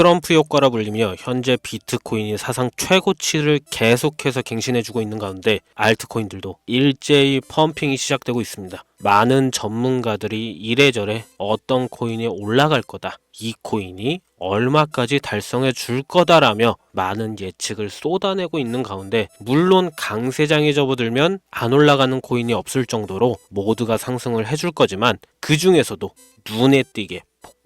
트럼프 효과라 불리며 현재 비트코인이 사상 최고치를 계속해서 갱신해주고 있는 가운데 알트코인들도 일제히 펌핑이 시작되고 있습니다. 많은 전문가들이 이래저래 어떤 코인이 올라갈 거다. 이 코인이 얼마까지 달성해 줄 거다라며 많은 예측을 쏟아내고 있는 가운데 물론 강세장에 접어들면 안 올라가는 코인이 없을 정도로 모두가 상승을 해줄 거지만 그 중에서도 눈에 띄게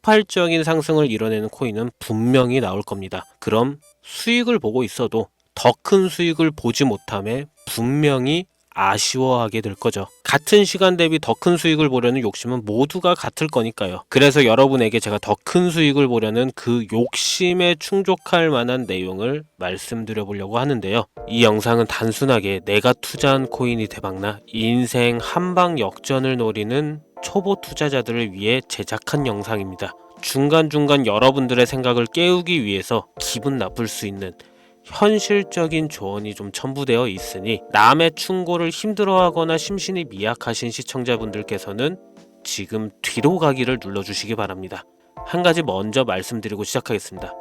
폭발적인 상승을 이뤄내는 코인은 분명히 나올 겁니다. 그럼 수익을 보고 있어도 더 큰 수익을 보지 못함에 분명히 아쉬워하게 될 거죠. 같은 시간 대비 더 큰 수익을 보려는 욕심은 모두가 같을 거니까요. 그래서 여러분에게 제가 더 큰 수익을 보려는 그 욕심에 충족할 만한 내용을 말씀드려 보려고 하는데요. 이 영상은 단순하게 내가 투자한 코인이 대박나 인생 한방 역전을 노리는 초보 투자자들을 위해 제작한 영상입니다. 중간중간 여러분들의 생각을 깨우기 위해서 기분 나쁠 수 있는 현실적인 조언이 좀 첨부되어 있으니 남의 충고를 힘들어하거나 심신이 미약하신 시청자분들께서는 지금 뒤로 가기를 눌러주시기 바랍니다. 한 가지 먼저 말씀드리고 시작하겠습니다.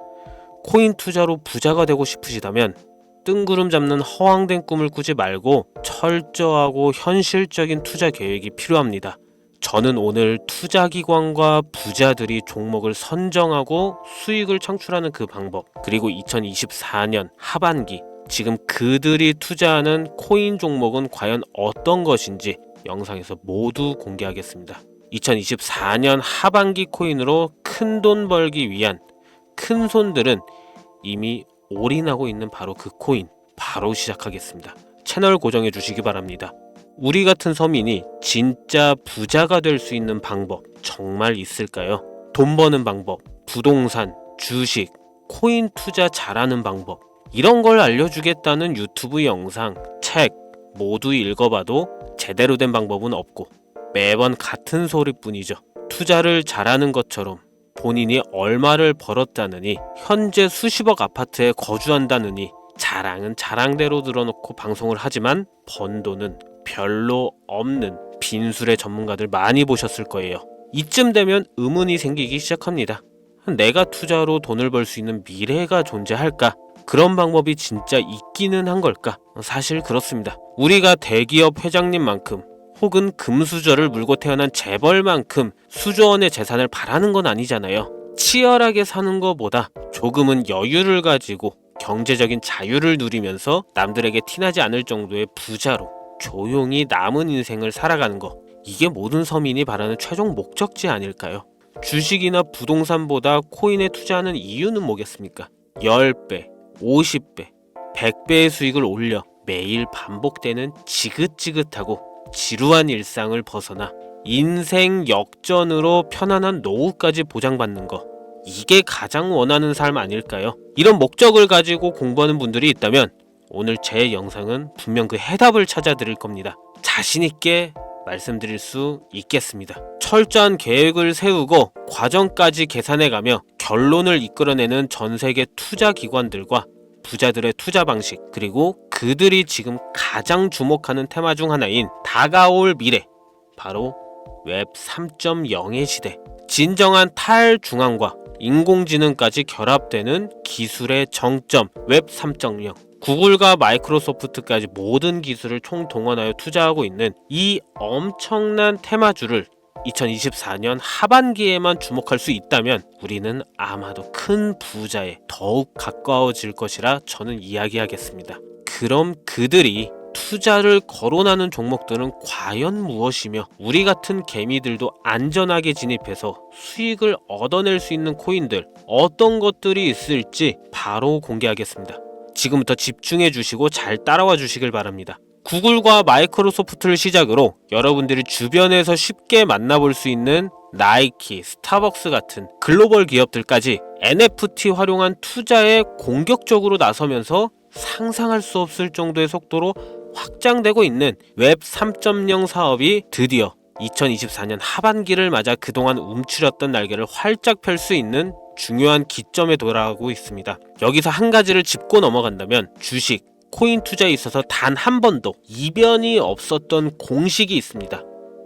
코인 투자로 부자가 되고 싶으시다면 뜬구름 잡는 허황된 꿈을 꾸지 말고 철저하고 현실적인 투자 계획이 필요합니다. 저는 오늘 투자기관과 부자들이 종목을 선정하고 수익을 창출하는 그 방법, 그리고 2024년 하반기, 지금 그들이 투자하는 코인 종목은 과연 어떤 것인지 영상에서 모두 공개하겠습니다. 2024년 하반기 코인으로 큰 돈 벌기 위한 큰 손들은 이미 올인하고 있는 바로 그 코인, 바로 시작하겠습니다. 채널 고정해 주시기 바랍니다. 우리 같은 서민이 진짜 부자가 될 수 있는 방법 정말 있을까요? 돈 버는 방법, 부동산, 주식, 코인 투자 잘하는 방법 이런 걸 알려주겠다는 유튜브 영상, 책 모두 읽어봐도 제대로 된 방법은 없고 매번 같은 소리뿐이죠. 투자를 잘하는 것처럼 본인이 얼마를 벌었다느니 현재 수십억 아파트에 거주한다느니 자랑은 자랑대로 들어놓고 방송을 하지만 번 돈은 별로 없는 빈술의 전문가들 많이 보셨을 거예요. 이쯤 되면 의문이 생기기 시작합니다. 내가 투자로 돈을 벌 수 있는 미래가 존재할까? 그런 방법이 진짜 있기는 한 걸까? 사실 그렇습니다. 우리가 대기업 회장님만큼 혹은 금수저를 물고 태어난 재벌만큼 수조원의 재산을 바라는 건 아니잖아요. 치열하게 사는 것보다 조금은 여유를 가지고 경제적인 자유를 누리면서 남들에게 티나지 않을 정도의 부자로 조용히 남은 인생을 살아가는 거 이게 모든 서민이 바라는 최종 목적지 아닐까요? 주식이나 부동산보다 코인에 투자하는 이유는 뭐겠습니까? 10배, 50배, 100배의 수익을 올려 매일 반복되는 지긋지긋하고 지루한 일상을 벗어나 인생 역전으로 편안한 노후까지 보장받는 거 이게 가장 원하는 삶 아닐까요? 이런 목적을 가지고 공부하는 분들이 있다면 오늘 제 영상은 분명 그 해답을 찾아 드릴 겁니다. 자신 있게 말씀드릴 수 있겠습니다. 철저한 계획을 세우고 과정까지 계산해 가며 결론을 이끌어내는 전 세계 투자 기관들과 부자들의 투자 방식 그리고 그들이 지금 가장 주목하는 테마 중 하나인 다가올 미래 바로 웹 3.0의 시대 진정한 탈중앙과 인공지능까지 결합되는 기술의 정점 웹 3.0 구글과 마이크로소프트까지 모든 기술을 총동원하여 투자하고 있는 이 엄청난 테마주를 2024년 하반기에만 주목할 수 있다면 우리는 아마도 큰 부자에 더욱 가까워질 것이라 저는 이야기하겠습니다. 그럼 그들이 투자를 거론하는 종목들은 과연 무엇이며 우리 같은 개미들도 안전하게 진입해서 수익을 얻어낼 수 있는 코인들 어떤 것들이 있을지 바로 공개하겠습니다. 지금부터 집중해 주시고 잘 따라와 주시길 바랍니다. 구글과 마이크로소프트를 시작으로 여러분들이 주변에서 쉽게 만나볼 수 있는 나이키, 스타벅스 같은 글로벌 기업들까지 NFT 활용한 투자에 공격적으로 나서면서 상상할 수 없을 정도의 속도로 확장되고 있는 웹 3.0 사업이 드디어 2024년 하반기를 맞아 그동안 움츠렸던 날개를 활짝 펼 수 있는 중요한 기점에 돌아가고 있습니다. 여기서 한 가지를 짚고 넘어간다면 주식, 코인 투자에 있어서 단 한 번도 이변이 없었던 공식이 있습니다.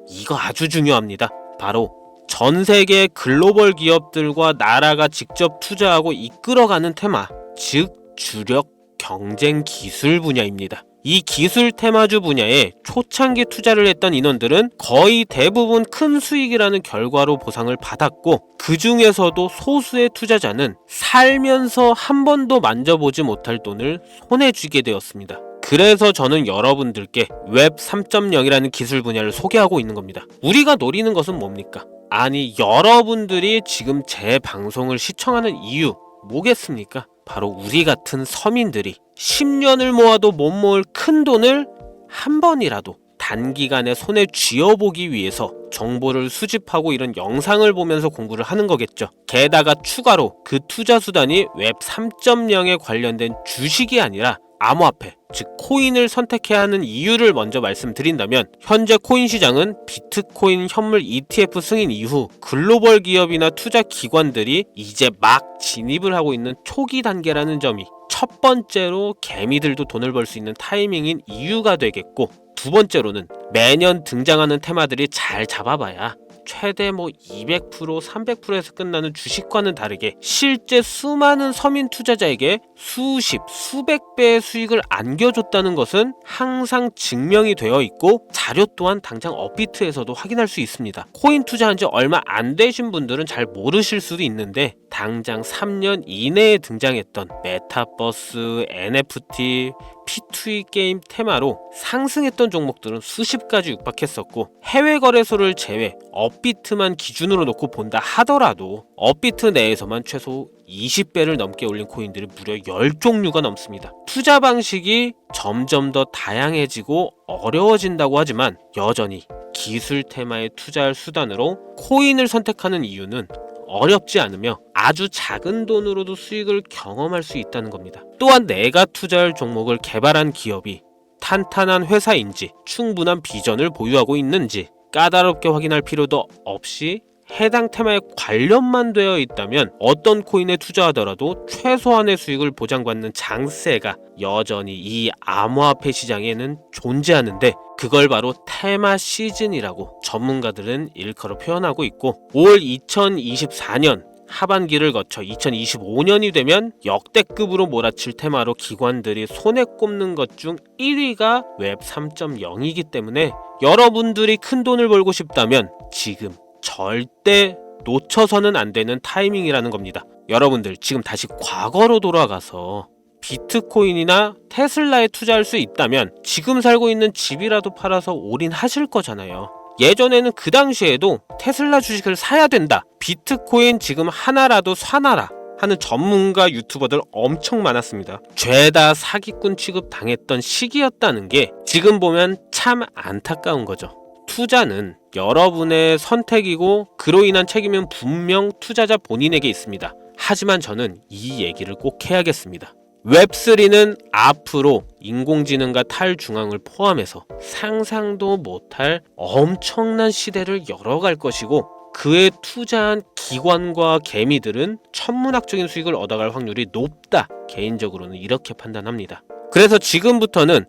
이거 아주 중요합니다. 바로 전 세계 글로벌 기업들과 나라가 직접 투자하고 이끌어가는 테마, 즉 주력 경쟁 기술 분야입니다. 이 기술 테마주 분야에 초창기 투자를 했던 인원들은 거의 대부분 큰 수익이라는 결과로 보상을 받았고 그 중에서도 소수의 투자자는 살면서 한 번도 만져보지 못할 돈을 손에 쥐게 되었습니다. 그래서 저는 여러분들께 웹 3.0이라는 기술 분야를 소개하고 있는 겁니다. 우리가 노리는 것은 뭡니까? 아니, 여러분들이 지금 제 방송을 시청하는 이유 뭐겠습니까? 바로 우리 같은 서민들이 10년을 모아도 못 모을 큰 돈을 한 번이라도 단기간에 손에 쥐어보기 위해서 정보를 수집하고 이런 영상을 보면서 공부를 하는 거겠죠. 게다가 추가로 그 투자 수단이 웹 3.0에 관련된 주식이 아니라 암호화폐, 즉 코인을 선택해야 하는 이유를 먼저 말씀드린다면 현재 코인 시장은 비트코인 현물 ETF 승인 이후 글로벌 기업이나 투자 기관들이 이제 막 진입을 하고 있는 초기 단계라는 점이 첫 번째로 개미들도 돈을 벌 수 있는 타이밍인 이유가 되겠고 두 번째로는 매년 등장하는 테마들이 잘 잡아봐야 최대 뭐 200%, 300%에서 끝나는 주식과는 다르게 실제 수많은 서민 투자자에게 수십, 수백 배의 수익을 안겨줬다는 것은 항상 증명이 되어 있고 자료 또한 당장 업비트에서도 확인할 수 있습니다. 코인 투자한 지 얼마 안 되신 분들은 잘 모르실 수도 있는데 당장 3년 이내에 등장했던 메타버스, NFT, P2E 게임 테마로 상승했던 종목들은 수십 가지 육박했었고 해외 거래소를 제외 업비트만 기준으로 놓고 본다 하더라도 업비트 내에서만 최소 20배를 넘게 올린 코인들이 무려 10종류가 넘습니다. 투자 방식이 점점 더 다양해지고 어려워진다고 하지만 여전히 기술 테마에 투자할 수단으로 코인을 선택하는 이유는 어렵지 않으며 아주 작은 돈으로도 수익을 경험할 수 있다는 겁니다. 또한 내가 투자할 종목을 개발한 기업이 탄탄한 회사인지 충분한 비전을 보유하고 있는지 까다롭게 확인할 필요도 없이 해당 테마에 관련만 되어 있다면 어떤 코인에 투자하더라도 최소한의 수익을 보장받는 장세가 여전히 이 암호화폐 시장에는 존재하는데 그걸 바로 테마 시즌이라고 전문가들은 일컬어 표현하고 있고 올 2024년 하반기를 거쳐 2025년이 되면 역대급으로 몰아칠 테마로 기관들이 손에 꼽는 것 중 1위가 웹 3.0이기 때문에 여러분들이 큰 돈을 벌고 싶다면 지금 절대 놓쳐서는 안 되는 타이밍이라는 겁니다. 여러분들 지금 다시 과거로 돌아가서 비트코인이나 테슬라에 투자할 수 있다면 지금 살고 있는 집이라도 팔아서 올인하실 거잖아요. 예전에는 그 당시에도 테슬라 주식을 사야 된다. 비트코인 지금 하나라도 사놔라. 하는 전문가 유튜버들 엄청 많았습니다. 죄다 사기꾼 취급 당했던 시기였다는 게 지금 보면 참 안타까운 거죠. 투자는 여러분의 선택이고 그로 인한 책임은 분명 투자자 본인에게 있습니다. 하지만 저는 이 얘기를 꼭 해야겠습니다. 웹3는 앞으로 인공지능과 탈중앙을 포함해서 상상도 못할 엄청난 시대를 열어갈 것이고 그에 투자한 기관과 개미들은 천문학적인 수익을 얻어갈 확률이 높다. 개인적으로는 이렇게 판단합니다. 그래서 지금부터는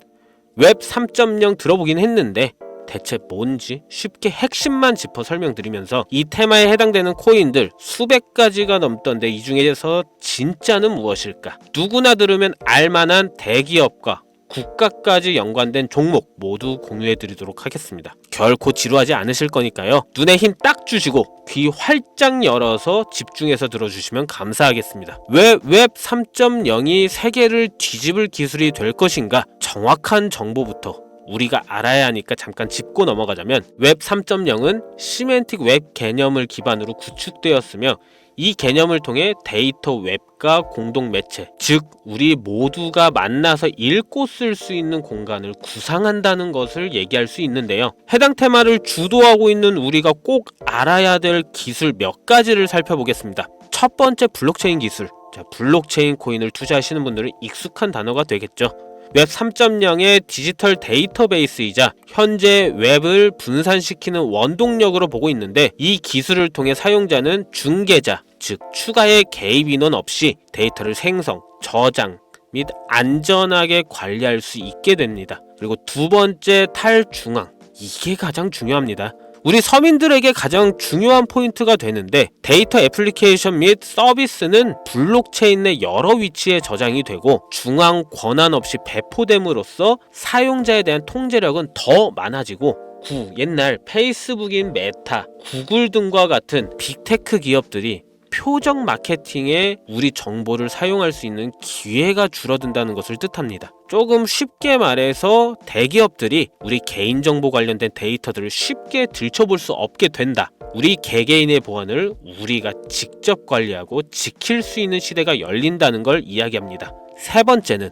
웹 3.0 들어보긴 했는데 대체 뭔지 쉽게 핵심만 짚어 설명드리면서 이 테마에 해당되는 코인들 수백 가지가 넘던데 이 중에서 진짜는 무엇일까? 누구나 들으면 알만한 대기업과 국가까지 연관된 종목 모두 공유해 드리도록 하겠습니다. 결코 지루하지 않으실 거니까요. 눈에 힘 딱 주시고 귀 활짝 열어서 집중해서 들어주시면 감사하겠습니다. 왜 웹 3.0이 세계를 뒤집을 기술이 될 것인가? 정확한 정보부터 우리가 알아야 하니까 잠깐 짚고 넘어가자면 웹 3.0은 시멘틱 웹 개념을 기반으로 구축되었으며 이 개념을 통해 데이터 웹과 공동 매체, 즉 우리 모두가 만나서 읽고 쓸 수 있는 공간을 구상한다는 것을 얘기할 수 있는데요. 해당 테마를 주도하고 있는 우리가 꼭 알아야 될 기술 몇 가지를 살펴보겠습니다. 첫 번째 블록체인 기술. 자, 블록체인 코인을 투자하시는 분들은 익숙한 단어가 되겠죠. 웹 3.0의 디지털 데이터베이스이자 현재 웹을 분산시키는 원동력으로 보고 있는데 이 기술을 통해 사용자는 중개자, 즉 추가의 개입 인원 없이 데이터를 생성, 저장 및 안전하게 관리할 수 있게 됩니다. 그리고 두 번째 탈중앙. 이게 가장 중요합니다. 우리 서민들에게 가장 중요한 포인트가 되는데 데이터 애플리케이션 및 서비스는 블록체인 내 여러 위치에 저장이 되고 중앙 권한 없이 배포됨으로써 사용자에 대한 통제력은 더 많아지고 구 옛날 페이스북인 메타, 구글 등과 같은 빅테크 기업들이 표적 마케팅에 우리 정보를 사용할 수 있는 기회가 줄어든다는 것을 뜻합니다. 조금 쉽게 말해서 대기업들이 우리 개인정보 관련된 데이터들을 쉽게 들춰볼 수 없게 된다. 우리 개개인의 보안을 우리가 직접 관리하고 지킬 수 있는 시대가 열린다는 걸 이야기합니다. 세 번째는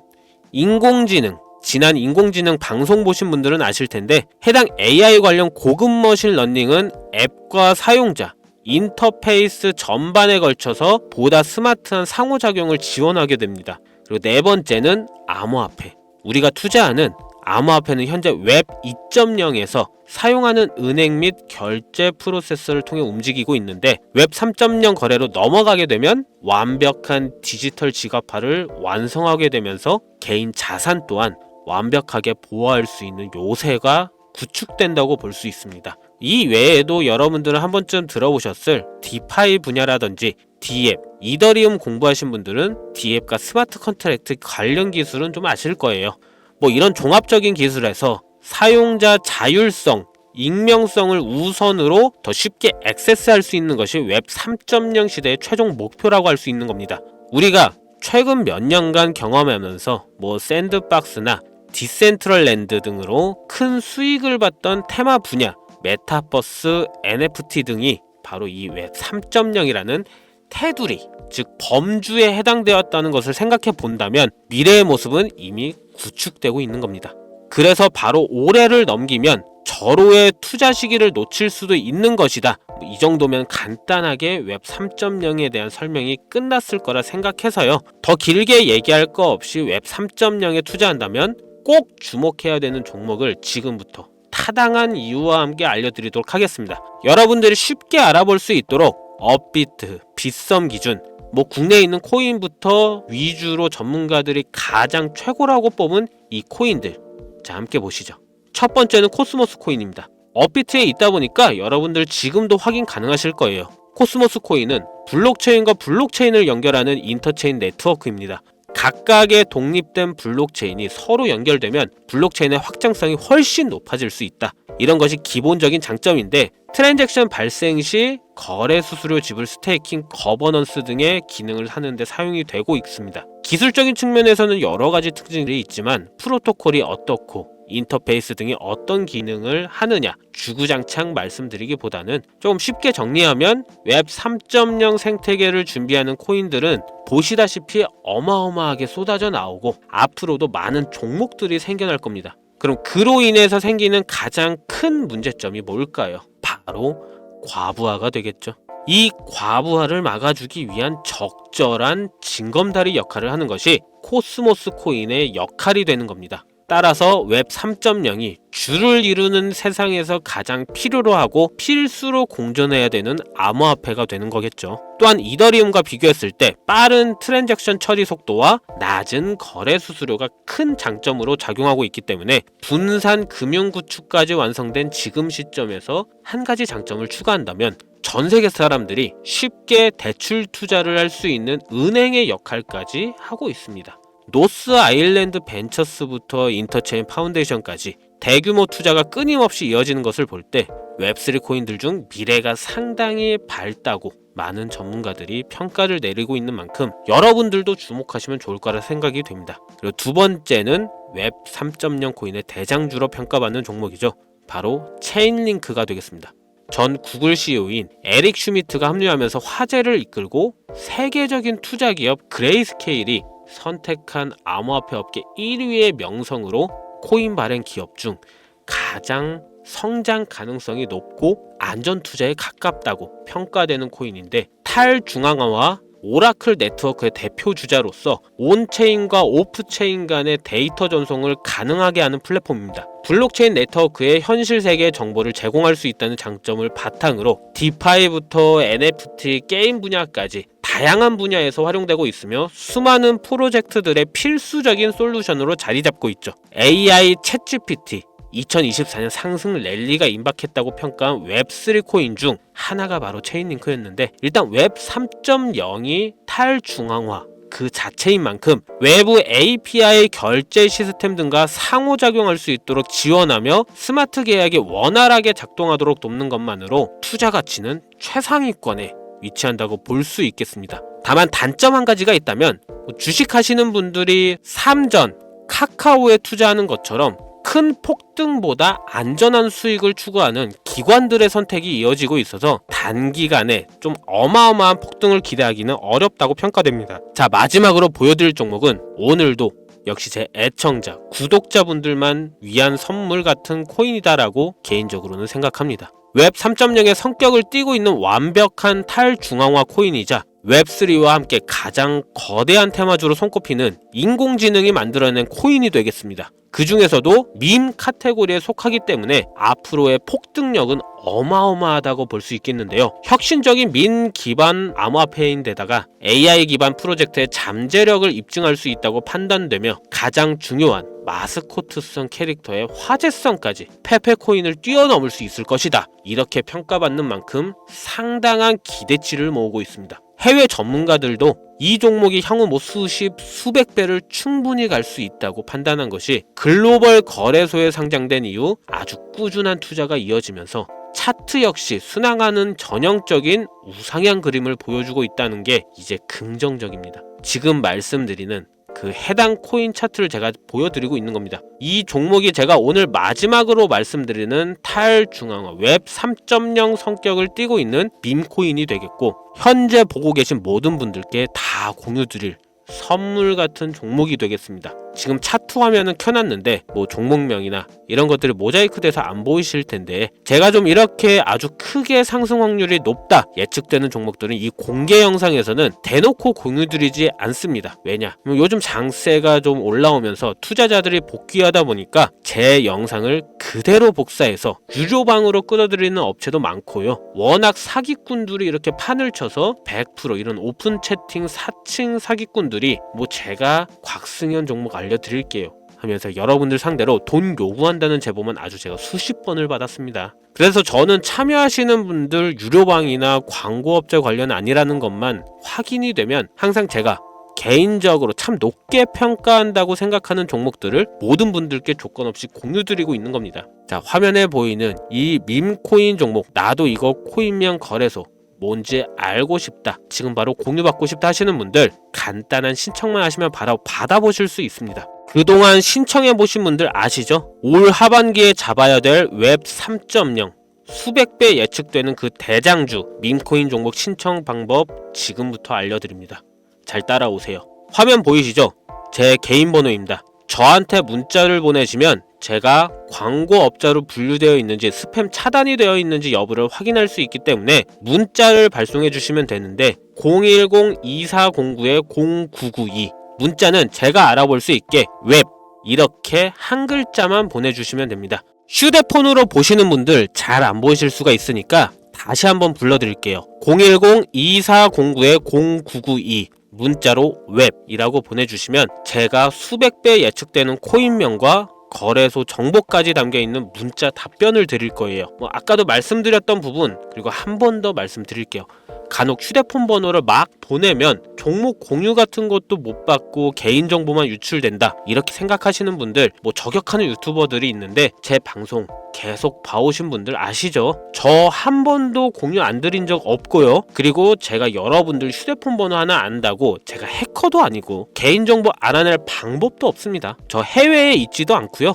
인공지능. 지난 인공지능 방송 보신 분들은 아실 텐데 해당 AI 관련 고급 머신 러닝은 앱과 사용자, 인터페이스 전반에 걸쳐서 보다 스마트한 상호작용을 지원하게 됩니다. 그리고 네 번째는 암호화폐. 우리가 투자하는 암호화폐는 현재 웹 2.0에서 사용하는 은행 및 결제 프로세서를 통해 움직이고 있는데 웹 3.0 거래로 넘어가게 되면 완벽한 디지털 지갑화를 완성하게 되면서 개인 자산 또한 완벽하게 보호할 수 있는 요새가 구축된다고 볼 수 있습니다. 이 외에도 여러분들은 한 번쯤 들어보셨을 디파이 분야라든지 D앱, 이더리움 공부하신 분들은 D앱과 스마트 컨트랙트 관련 기술은 좀 아실 거예요. 뭐 이런 종합적인 기술에서 사용자 자율성, 익명성을 우선으로 더 쉽게 액세스할 수 있는 것이 웹 3.0 시대의 최종 목표라고 할 수 있는 겁니다. 우리가 최근 몇 년간 경험하면서 뭐 샌드박스나 디센트럴랜드 등으로 큰 수익을 봤던 테마 분야, 메타버스, NFT 등이 바로 이 웹 3.0이라는 테두리, 즉 범주에 해당되었다는 것을 생각해 본다면 미래의 모습은 이미 구축되고 있는 겁니다. 그래서 바로 올해를 넘기면 절호의 투자 시기를 놓칠 수도 있는 것이다. 뭐이 정도면 간단하게 웹 3.0에 대한 설명이 끝났을 거라 생각해서요. 더 길게 얘기할 거 없이 웹 3.0에 투자한다면 꼭 주목해야 되는 종목을 지금부터 타당한 이유와 함께 알려드리도록 하겠습니다. 여러분들이 쉽게 알아볼 수 있도록 업비트, 빗썸 기준, 뭐 국내에 있는 코인부터 위주로 전문가들이 가장 최고라고 뽑은 이 코인들. 자, 함께 보시죠. 첫 번째는 코스모스 코인입니다. 업비트에 있다 보니까 여러분들 지금도 확인 가능하실 거예요. 코스모스 코인은 블록체인과 블록체인을 연결하는 인터체인 네트워크입니다. 각각의 독립된 블록체인이 서로 연결되면 블록체인의 확장성이 훨씬 높아질 수 있다. 이런 것이 기본적인 장점인데 트랜잭션 발생 시 거래 수수료 지불 스테이킹 거버넌스 등의 기능을 하는데 사용이 되고 있습니다. 기술적인 측면에서는 여러 가지 특징들이 있지만 프로토콜이 어떻고 인터페이스 등이 어떤 기능을 하느냐 주구장창 말씀드리기보다는 조금 쉽게 정리하면 웹 3.0 생태계를 준비하는 코인들은 보시다시피 어마어마하게 쏟아져 나오고 앞으로도 많은 종목들이 생겨날 겁니다. 그럼 그로 인해서 생기는 가장 큰 문제점이 뭘까요? 바로 과부하가 되겠죠. 이 과부하를 막아주기 위한 적절한 징검다리 역할을 하는 것이 코스모스 코인의 역할이 되는 겁니다. 따라서 웹 3.0이 주를 이루는 세상에서 가장 필요로 하고 필수로 공존해야 되는 암호화폐가 되는 거겠죠. 또한 이더리움과 비교했을 때 빠른 트랜잭션 처리 속도와 낮은 거래 수수료가 큰 장점으로 작용하고 있기 때문에 분산 금융 구축까지 완성된 지금 시점에서 한 가지 장점을 추가한다면 전 세계 사람들이 쉽게 대출 투자를 할 수 있는 은행의 역할까지 하고 있습니다. 노스 아일랜드 벤처스부터 인터체인 파운데이션까지 대규모 투자가 끊임없이 이어지는 것을 볼 때 웹3 코인들 중 미래가 상당히 밝다고 많은 전문가들이 평가를 내리고 있는 만큼 여러분들도 주목하시면 좋을 거라 생각이 됩니다. 그리고 두 번째는 웹 3.0 코인의 대장주로 평가받는 종목이죠. 바로 체인링크가 되겠습니다. 전 구글 CEO인 에릭 슈미트가 합류하면서 화제를 이끌고 세계적인 투자 기업 그레이스케일이 선택한 암호화폐 업계 1위의 명성으로 코인 발행 기업 중 가장 성장 가능성이 높고 안전 투자에 가깝다고 평가되는 코인인데 탈중앙화와 오라클 네트워크의 대표 주자로서 온체인과 오프체인 간의 데이터 전송을 가능하게 하는 플랫폼입니다. 블록체인 네트워크의 현실 세계의 정보를 제공할 수 있다는 장점을 바탕으로 디파이부터 NFT, 게임 분야까지 다양한 분야에서 활용되고 있으며 수많은 프로젝트들의 필수적인 솔루션으로 자리 잡고 있죠. AI, 챗GPT, 2024년 상승 랠리가 임박했다고 평가한 웹3 코인 중 하나가 바로 체인링크였는데 일단 웹 3.0이 탈중앙화 그 자체인 만큼 외부 API 결제 시스템 등과 상호작용할 수 있도록 지원하며 스마트 계약이 원활하게 작동하도록 돕는 것만으로 투자 가치는 최상위권에 위치한다고 볼 수 있겠습니다. 다만 단점 한 가지가 있다면 뭐 주식하시는 분들이 삼전 카카오에 투자하는 것처럼 큰 폭등보다 안전한 수익을 추구하는 기관들의 선택이 이어지고 있어서 단기간에 좀 어마어마한 폭등을 기대하기는 어렵다고 평가됩니다. 자, 마지막으로 보여드릴 종목은 오늘도 역시 제 애청자, 구독자분들만 위한 선물 같은 코인이다라고 개인적으로는 생각합니다. 웹 3.0의 성격을 띠고 있는 완벽한 탈중앙화 코인이자 웹3와 함께 가장 거대한 테마주로 손꼽히는 인공지능이 만들어낸 코인이 되겠습니다. 그 중에서도 밈 카테고리에 속하기 때문에 앞으로의 폭등력은 어마어마하다고 볼 수 있겠는데요. 혁신적인 민 기반 암호화폐인데다가 AI 기반 프로젝트의 잠재력을 입증할 수 있다고 판단되며 가장 중요한 마스코트성 캐릭터의 화제성까지 페페코인을 뛰어넘을 수 있을 것이다. 이렇게 평가받는 만큼 상당한 기대치를 모으고 있습니다. 해외 전문가들도 이 종목이 향후 뭐 수십, 수백 배를 충분히 갈 수 있다고 판단한 것이 글로벌 거래소에 상장된 이후 아주 꾸준한 투자가 이어지면서 차트 역시 순항하는 전형적인 우상향 그림을 보여주고 있다는 게 이제 긍정적입니다. 지금 말씀드리는 그 해당 코인 차트를 제가 보여드리고 있는 겁니다. 이 종목이 제가 오늘 마지막으로 말씀드리는 탈중앙화 웹 3.0 성격을 띠고 있는 밈코인이 되겠고 현재 보고 계신 모든 분들께 다 공유 드릴 선물 같은 종목이 되겠습니다. 지금 차트 화면은 켜놨는데 뭐 종목명이나 이런 것들이 모자이크 돼서 안 보이실 텐데 제가 좀 이렇게 아주 크게 상승 확률이 높다 예측되는 종목들은 이 공개 영상에서는 대놓고 공유드리지 않습니다. 왜냐? 뭐 요즘 장세가 좀 올라오면서 투자자들이 복귀하다 보니까 제 영상을 그대로 복사해서 유료방으로 끌어들이는 업체도 많고요. 워낙 사기꾼들이 이렇게 판을 쳐서 100% 이런 오픈 채팅 사칭 사기꾼들이 뭐 제가 곽승현 종목 알 려드릴게요. 하면서 여러분들 상대로 돈 요구한다는 제보만 아주 제가 수십 번을 받았습니다. 그래서 저는 참여하시는 분들 유료방이나 광고업체 관련 아니라는 것만 확인이 되면 항상 제가 개인적으로 참 높게 평가한다고 생각하는 종목들을 모든 분들께 조건 없이 공유드리고 있는 겁니다. 자, 화면에 보이는 이 밈코인 종목, 나도 이거 코인명 거래소 뭔지 알고 싶다. 지금 바로 공유받고 싶다 하시는 분들 간단한 신청만 하시면 바로 받아보실 수 있습니다. 그동안 신청해 보신 분들 아시죠? 올 하반기에 잡아야 될 웹 3.0 수백 배 예측되는 그 대장주 밈코인 종목 신청 방법 지금부터 알려드립니다. 잘 따라오세요. 화면 보이시죠? 제 개인 번호입니다. 저한테 문자를 보내시면 제가 광고업자로 분류되어 있는지 스팸 차단이 되어 있는지 여부를 확인할 수 있기 때문에 문자를 발송해 주시면 되는데 010-2409-0992 문자는 제가 알아볼 수 있게 웹 이렇게 한 글자만 보내주시면 됩니다. 휴대폰으로 보시는 분들 잘 안 보이실 수가 있으니까 다시 한번 불러드릴게요. 010-2409-0992 문자로 웹이라고 보내주시면 제가 수백 배 예측되는 코인명과 거래소 정보까지 담겨 있는 문자 답변을 드릴 거예요. 뭐 아까도 말씀드렸던 부분 그리고 한 번 더 말씀드릴게요. 간혹 휴대폰 번호를 막 보내면 종목 공유 같은 것도 못 받고 개인 정보만 유출된다 이렇게 생각하시는 분들 뭐 저격하는 유튜버들이 있는데 제 방송 계속 봐오신 분들 아시죠? 저 한 번도 공유 안 드린 적 없고요. 그리고 제가 여러분들 휴대폰 번호 하나 안다고 제가 해커도 아니고 개인정보 알아낼 방법도 없습니다. 저 해외에 있지도 않고요.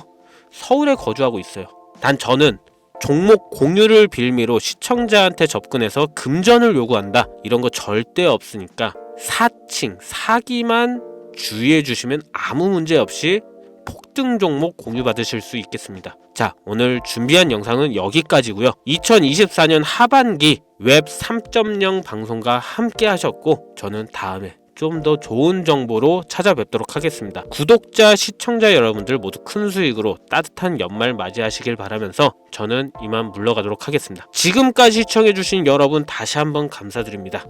서울에 거주하고 있어요. 단 저는 종목 공유를 빌미로 시청자한테 접근해서 금전을 요구한다. 이런 거 절대 없으니까 사칭, 사기만 주의해 주시면 아무 문제 없이 폭등 종목 공유 받으실 수 있겠습니다. 자, 오늘 준비한 영상은 여기까지고요. 2024년 하반기 웹 3.0 방송과 함께 하셨고 저는 다음에 좀 더 좋은 정보로 찾아뵙도록 하겠습니다. 구독자, 시청자 여러분들 모두 큰 수익으로 따뜻한 연말 맞이하시길 바라면서 저는 이만 물러가도록 하겠습니다. 지금까지 시청해주신 여러분 다시 한번 감사드립니다.